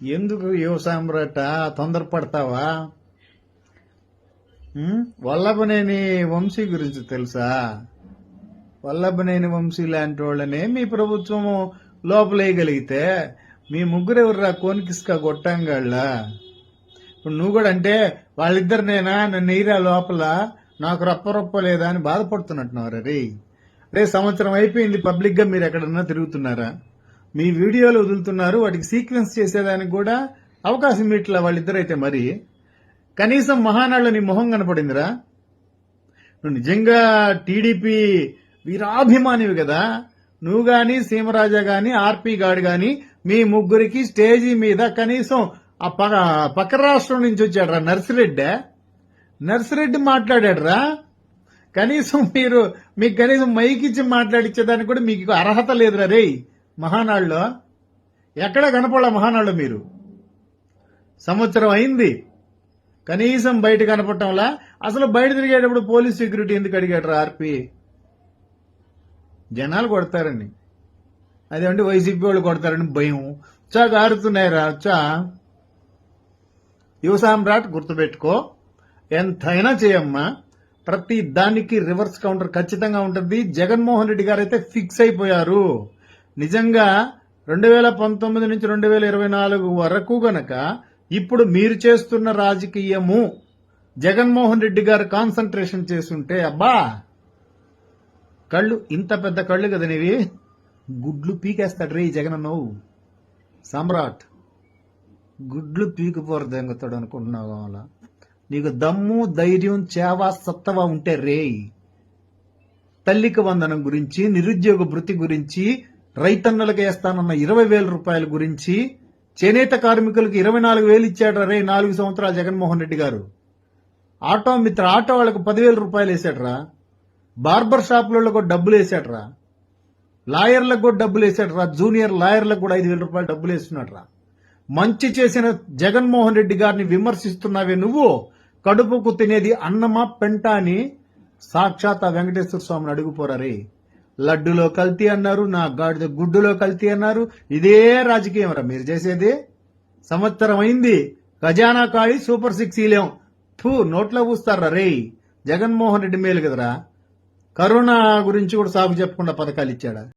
ఎందుకు యువ సామ్రాట? తొందరపడతావా? వల్లభనేని వంశీ గురించి తెలుసా? వల్లభనేని వంశీ లాంటి వాళ్ళనే మీ ప్రభుత్వము లోపలేయగలిగితే మీ ముగ్గురు ఎవర్రా కోనికిస్కా గొట్టంగాళ్ళ? ఇప్పుడు నువ్వు కూడా అంటే వాళ్ళిద్దరినేనా? నన్ను నీరా లోపల. నాకు రప్పరొప్ప లేదా అని బాధపడుతున్నట్టున్నారు రే రే. సంవత్సరం అయిపోయింది పబ్లిక్గా మీరు ఎక్కడన్నా తిరుగుతున్నారా? మీ వీడియోలు వదులుతున్నారు వాటికి సీక్వెన్స్ చేసేదానికి కూడా అవకాశం ఇట్లా వాళ్ళిద్దరైతే మరి. కనీసం మహానాళ్ళు నీ మొహం కనపడిందిరా. నువ్వు నిజంగా టీడీపీ వీరాభిమానివి కదా. నువ్వు గాని సీమరాజా గాని ఆర్పి గాడు గాని మీ ముగ్గురికి స్టేజీ మీద కనీసం ఆ పక్క పక్క రాష్ట్రం నుంచి వచ్చాడరా నర్సిరెడ్డి. నర్సిరెడ్డి మాట్లాడాడరా. కనీసం మీరు మీకు కనీసం మైకిచ్చి మాట్లాడిచ్చేదానికి మాట్లాడించేదానికి కూడా మీకు అర్హత లేదురా రే మహానాడులో ఎక్కడ కనపడలే మహానాడులో మీరు? సంవత్సరం అయింది. కనీసం బయట కనపడటంలా? అసలు బయట తిరిగేటప్పుడు పోలీస్ సెక్యూరిటీ ఎందుకు అడిగాడు ఆర్పి? జనాలు కొడతారని. అదేంటి వైసీపీ వాళ్ళు కొడతారని భయం. చా గారుతున్నాయిరా చా. యువ సామ్రాట్ గుర్తుపెట్టుకో. ఎంతైనా చేయమ్మా. ప్రతి దానికి రివర్స్ కౌంటర్ ఖచ్చితంగా ఉంటుంది. జగన్మోహన్ రెడ్డి గారు అయితే ఫిక్స్ అయిపోయారు. నిజంగా రెండు వేల పంతొమ్మిది నుంచి రెండు వేల ఇరవై నాలుగు వరకు గనక ఇప్పుడు మీరు చేస్తున్న రాజకీయము జగన్మోహన్ రెడ్డి గారు కాన్సన్ట్రేషన్ చేస్తుంటే అబ్బా! కళ్ళు ఇంత పెద్ద కళ్ళు కదనేవి గుడ్లు పీకేస్తాడు రే ఈ జగన్ నువ్వు సమ్రాట్ గుడ్లు పీకిపోరు దెంగతాడు అనుకుంటున్నావు అలా నీకు దమ్ము ధైర్యం చేవ సత్తవ ఉంటే రే తల్లికి వందనం గురించి నిరుద్యోగ భృతి గురించి రైతన్నలకు వేస్తానన్న ఇరవై వేల రూపాయల గురించి చేనేత కార్మికులకు ఇరవై నాలుగు వేలు ఇచ్చాడు రే నాలుగు సంవత్సరాలు జగన్మోహన్ రెడ్డి గారు. ఆటో మిత్ర ఆటో వాళ్ళకు పదివేల రూపాయలు వేసాడరా బార్బర్ షాపులలో కూడా డబ్బులు వేసాడరా లాయర్లకు కూడా డబ్బులు వేసాడరా జూనియర్ లాయర్లకు కూడా ఐదు వేల రూపాయలు డబ్బులు వేస్తున్నాడరా. మంచి చేసిన జగన్మోహన్ రెడ్డి గారిని విమర్శిస్తున్నావే నువ్వు? కడుపుకు తినేది అన్నమా పెంట అని సాక్షాత్ ఆ వెంకటేశ్వర స్వామిని అడుగుపోరారే లడ్డులో కల్తీ అన్నారు నా గాడిద గుడ్డులో కల్తీ అన్నారు. ఇదే రాజకీయం రా మీరు చేసేది సంవత్సరం అయింది. ఖజానా కాళీ సూపర్ సిక్స్ ఇలేం ఫూ నోట్లో పూస్తారా రే? జగన్మోహన్ రెడ్డి మేలు కదరా. కరోనా గురించి కూడా సాగు చెప్పకుండా పథకాలు ఇచ్చాడా?